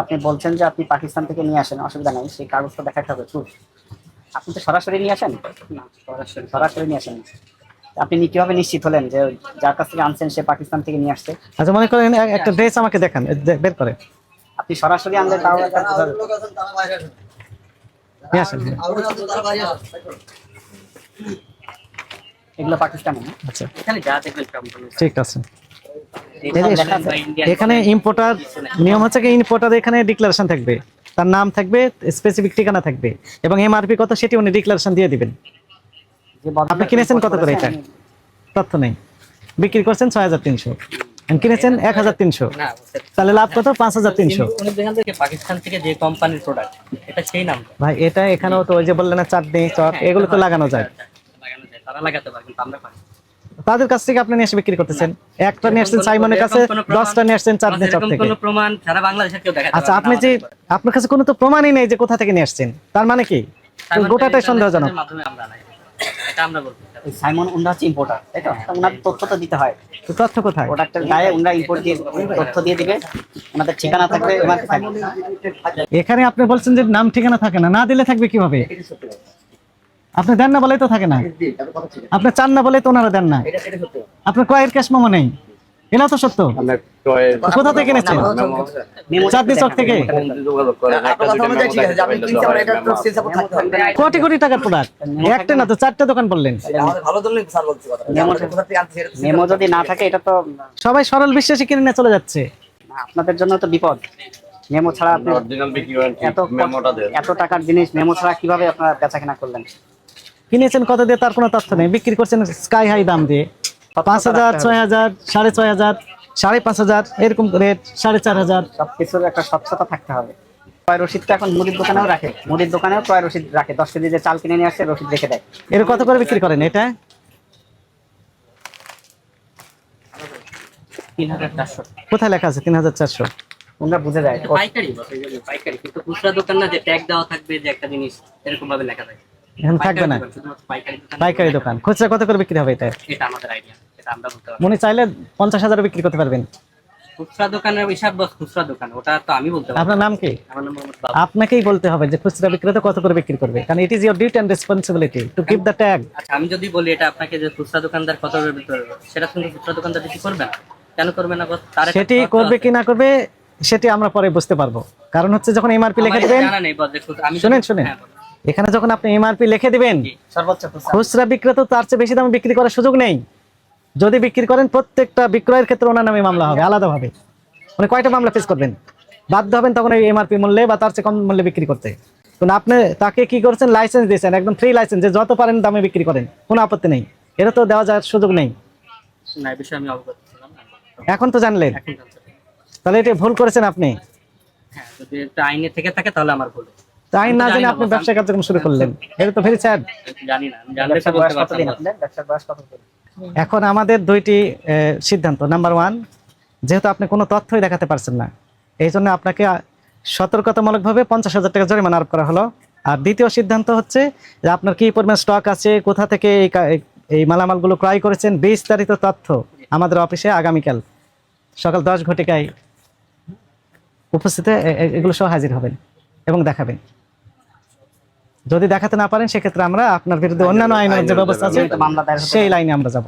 আপনি বলছেন যে আপনি পাকিস্তান থেকে নিয়ে আসেন অসুবিধা নেই সেই কাগজটা দেখাতে হবে proof। আপনি তো সরাসরি নিয়ে আসেন? না সরাসরি। সরাসরি নিয়ে আসেন। আপনি কীভাবে নিশ্চিত হলেন যে যার কাছ থেকে আনছেন সে পাকিস্তান থেকে নিয়ে আসছে? আচ্ছা মনে করেন একটা ড্রেস আমাকে দেখান বের করে। আপনি সরাসরি আনলে তাও একটা। নিয়ে আসেন এগুলো পাকিস্তানে না? আচ্ছা। এখানে যা দেখবেন ঠিক আছে। এখানে ইম্পোর্টার নিয়ম হচ্ছে কি ইম্পোর্টার এখানে ডিক্লারেশন থাকবে তার নাম থাকবে স্পেসিফিক ঠিকানা থাকবে এবং এমআরপি কত সেটি উনি ডিক্লারেশন দিয়ে দিবেন। আপনি কিনেছেন কত করে এটা? তথ্য নেই। বিক্রি করছেন ছয় হাজার তিনশো। কিনেছেন এক হাজার তিনশো। তাহলে লাভ কত? পাঁচ হাজার তিনশো। পাকিস্তান থেকে যে কোম্পানির প্রোডাক্ট এটা সেই নাম। ভাই এটা এখানেও তো ওই যে বললেন না চাটনি চপ এগুলো তো লাগানো যায়। লাগানো যায় তারা লাগাতে পারে কিন্তু আমরা পারি। তাদের কাছ থেকে আপনি নিয়ে এসে বিক্রি করতেছেন? একটা নিয়ে আসছেন সাইমনের কাছে দশটা নিয়ে আসছেন চপ এরকম থেকে প্রমাণ সারা বাংলাদেশের কেউ দেখাতে আচ্ছা আপনি যে আপনার কাছে কোনো তো প্রমাণই নেই যে কোথা থেকে নিয়ে আসছেন। তার মানে কি? গোটাটাই সন্দেহজনক। মাধ্যমে এটা আমরা বলতে সাইমন উন্ডা হচ্ছে ইম্পোর্টার তাই তো? ওনার তথ্য তো দিতে হয়। তথ্য কোথায়? প্রোডাক্টের গায়ে উনরা ইম্পোর্ট দিয়ে তথ্য দিয়ে দিবে। ওনাদের ঠিকানা থাকবে এখানে আপনি বলছেন যে নাম ঠিকানা থাকে না না দিলে থাকবে কীভাবে? আপনি দেন না বলেই তো থাকে না আপনি চান না বলেই তো ওনারা দেন না আপনার ক্রয়ের ক্যাশ মেমো নেই এটা তো সত্য কোথা থেকে কিনেছেন চাঁদনি চক থেকে হয়, কোটি কোটি টাকার প্রোডাক্ট একটা না তো চারটে দোকান বললেন মেমো যদি না থাকে এটা তো সবাই সরল বিশ্বাসী কিনে নিয়ে চলে যাচ্ছে আপনাদের জন্য তো বিপদ মেমো ছাড়া আপনি এত টাকার জিনিস মেমো ছাড়া কীভাবে আপনারা বেচা কেনা করলেন কিনেছেন কত দিয়ে তার কোনো তথ্য নেই। বিক্রি করছেন স্কাই হাই দাম দিয়ে। পাঁচ হাজার ছয় হাজার সাড়ে ছয় হাজার সাড়ে পাঁচ হাজার এরকম রেট সাড়ে চার হাজার। সবকিছুর একটা স্বচ্ছতা থাকতে হবে। ক্রয় রসিদ এখন মুদির দোকানেও রাখে। মুদির দোকানেও ক্রয় রসিদ রাখে। দশ কেজি যে চাল কিনে নিয়ে রসিদ রেখে দেয়। এর কত করে বিক্রি করেন এটা? তিন হাজার চারশো। কোথায় লেখা আছে তিন হাজার চারশো? তোমরা বুঝে যায়। পাইকারি পাইকারি কিন্তু খুচরা দোকান না যে ট্যাগ দেওয়া থাকবে যে একটা জিনিস এরকম ভাবে লেখা থাকে। এখন থাকবে না? পাইকারি দোকান, খুচরা কত করে বিক্রি হবে এটা? এটা আমাদের আইডিয়া এটা আমরা বলতে পারব। মনে চাইলে পঞ্চাশ হাজার বিক্রি করতে পারবেন। খুচরা দোকানের হিসাব বস খুচরা দোকান ওটা তো আমি বলতে আপনার নাম কি? আমার নাম মোহাম্মদ বাবু। আপনাকেই বলতে হবে যে খুচরা বিক্রেতা কত করে বিক্রি করবে কারণ it is your duty and responsibility to keep the tag আচ্ছা আমি যদি বলি এটা আপনাকে যে খুচরা দোকানদার কত করে বিক্রি করবে সেটা কিন্তু খুচরা দোকানদার বেশি করবে না? কেন করবে না? তার সেটি করবে কি না করবে সেটি আমরা পরে বুঝতে পারব। কারণ হচ্ছে যখন এমআরপি লিখে দিবেন শুনেন শুনেন। হ্যাঁ। এখানে যখন আপনি এমআরপি লিখে দিবেন খুচরা। বিক্রেতা তার চেয়ে বেশি দামে বিক্রি করার সুযোগ নেই। যদি বিক্রি করেন প্রত্যেকটা বিক্রয়ের ক্ষেত্রে ওনার নামে মামলা হবে আলাদাভাবে। মানে কয়টা মামলা ফেস করবেন? বাধ্য হবেন তখন এই এমআরপি মূল্যে বা তার চেয়ে কম মূল্যে বিক্রি করতে। কিন্তু আপনি তাকে কি করছেন? লাইসেন্স দিয়েছেন একদম ফ্রি লাইসেন্স যে যত পারেন দামে বিক্রি করেন কোনো আপত্তি নেই। এটা তো দেওয়া যাওয়ার সুযোগ নেই। এখন তো জানলেন। তাহলে এটা ভুল করেছেন আপনি। হ্যাঁ যদি আইনে থেকে থাকে তাহলে আমার ভুল তো আইন না জেনে আপনি ব্যবসা কার্যক্রম শুরু করলেন। এটা তো ভেরি স্যাড জানি না এখন আমাদের দুইটি সিদ্ধান্ত। নাম্বার ওয়ান যেহেতু আপনি কোনো তথ্যই দেখাতে পারছেন না এই জন্য আপনাকে সতর্কতামূলকভাবে পঞ্চাশ হাজার টাকা জরিমানা আরোপ করা হলো। আর দ্বিতীয় সিদ্ধান্ত হচ্ছে যে আপনার কি পরিমাণ স্টক আছে কোথা থেকে এই মালামালগুলো ক্রয় করেছেন বিস্তারিত তথ্য আমাদের অফিসে আগামীকাল সকাল দশ ঘটিকায় উপস্থিত এগুলো সহ হাজির হবেন এবং দেখাবেন। যদি দেখাতে না পারেন সেক্ষেত্রে আমরা আপনার বিরুদ্ধে অন্যান্য আইনের যে ব্যবস্থা আছে। সেই লাইনে আমরা যাব।